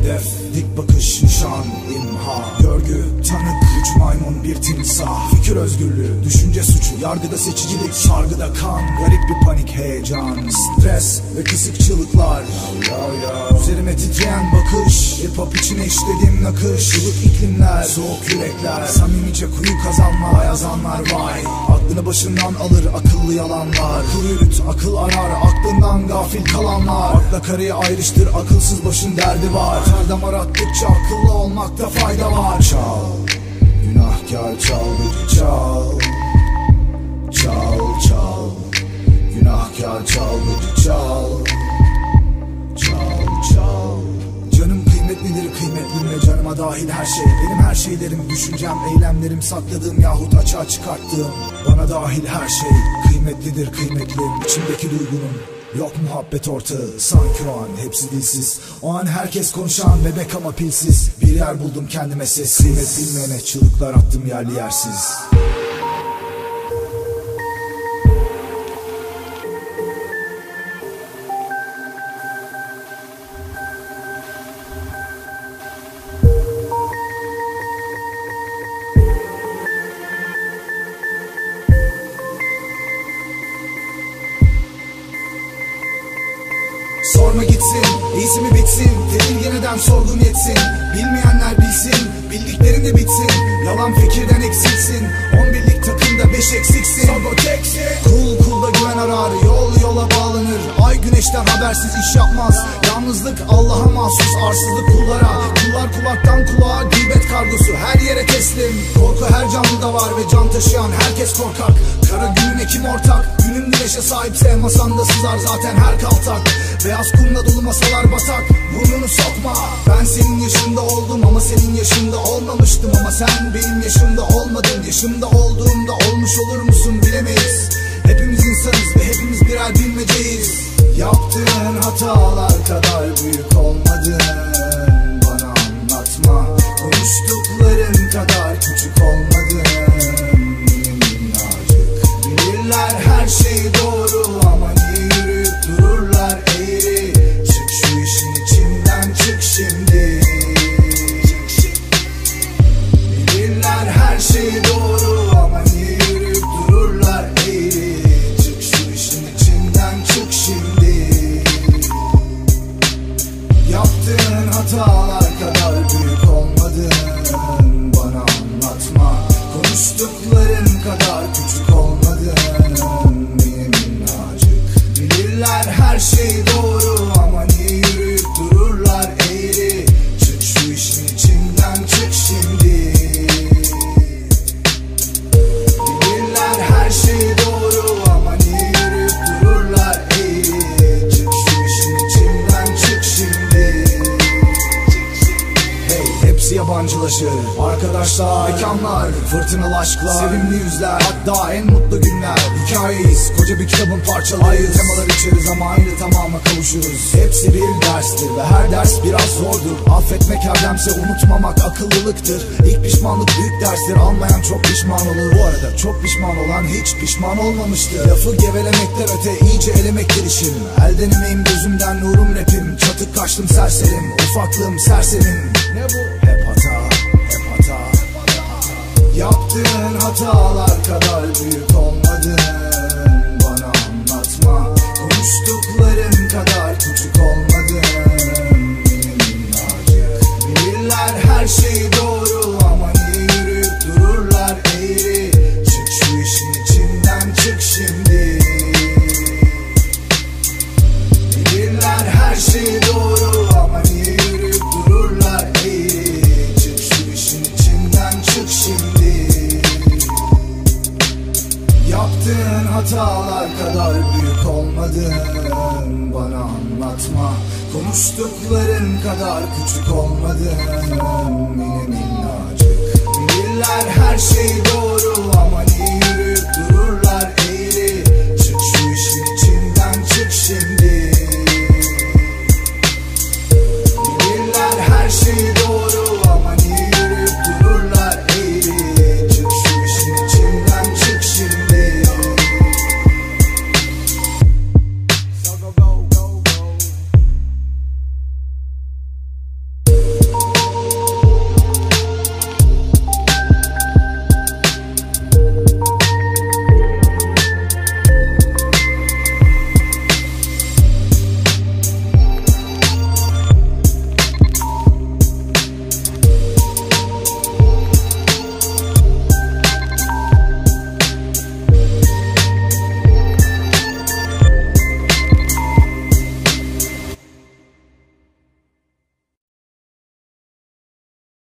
Hedef, dik bakış, nişan, imha Görgü, tanık, üç maymun, bir timsah. Fikir özgürlüğü, düşünce suçu. Yargıda seçicilik, sargıda kan. Garip bir panik, heyecan. Stres ve kısık çığlıklar. Üzerime titreyen bakış. Hip hop içine işlediğim nakış. Yılık iklimler, soğuk yürekler. Samimice kuyu kazanma, yazanlar vay. Aklını başından alır akıllı yalanlar. Akıl yürüt, akıl arar Aklından gafil kalanlar. Akla karıyı ayrıştır, akılsız başın derdi var. Her damar attıkça akıllı olmakta fayda var. Çal, canıma dahil her şey Benim her şeylerim, düşüncem, eylemlerim Sakladığım yahut açığa çıkarttığım. Bana dahil her şey Kıymetlidir kıymetlim içimdeki duygunun Yok muhabbet ortağı sanki o an hepsi dilsiz. O an herkes konuşan bebek ama pilsiz. Bir yer buldum kendime sessiz. Kıymet bilmeyene çığlıklar attım yerli yersiz gitsin, iyisi mi bitsin Tedirgin eden sorgun yetsin. Bilmeyenler bilsin, bildiklerin de bitsin. Yalan fikirden eksilsin On birlik takımda beş eksiksin. Sogo teksin Kul kulda güven arar, yol yola bağlanır Ay güneşten habersiz iş yapmaz. Yalnızlık Allah'a mahsus, arsızlık kullara. Kullar kulaktan kulağa, gıybet kargosu Her yere teslim, korku her canlıda var Ve can taşıyan herkes korkak. Kara günün ekim ortak, günün güneşe sahipse Masanda sızar zaten her kaltak. Beyaz kumla dolu masalar batak Burnunu sokma. Ben senin yaşında oldum ama senin yaşında olmamıştım. Ama sen benim yaşımda olmadın Yaşımda olduğumda olmuş olur musun bilemeyiz. Hepimiz insanız ve hepimiz birer bilmeceyiz Yaptığın hatalar kadar yabancılaşır Arkadaşlar, mekanlar, fırtınalı aşklar Sevimli yüzler, hatta en mutlu günler. Hikayeyiz, koca bir kitabın parçalarıyız. Temalar içeriz ama aynı tamama kavuşuruz. Hepsi bir derstir ve her ders biraz zordur. Affetmek erdemse unutmamak akıllılıktır. İlk pişmanlık büyük derstir Almayan çok pişman olur. Bu arada çok pişman olan hiç pişman olmamıştır. Lafı gevelemekten öte iyice elemektir işim. Elden emeğim gözümden nurum rapim. Çatık kaçtım serserim. Ufaklığım serserim Ne bu? Hep hata Yaptığın hatalar kadar büyük olmadın Bana anlatma. Konuştukların kadar küçük olmadın Benim minnacık. Bilirler her şey doğru ama niye yürüyüp dururlar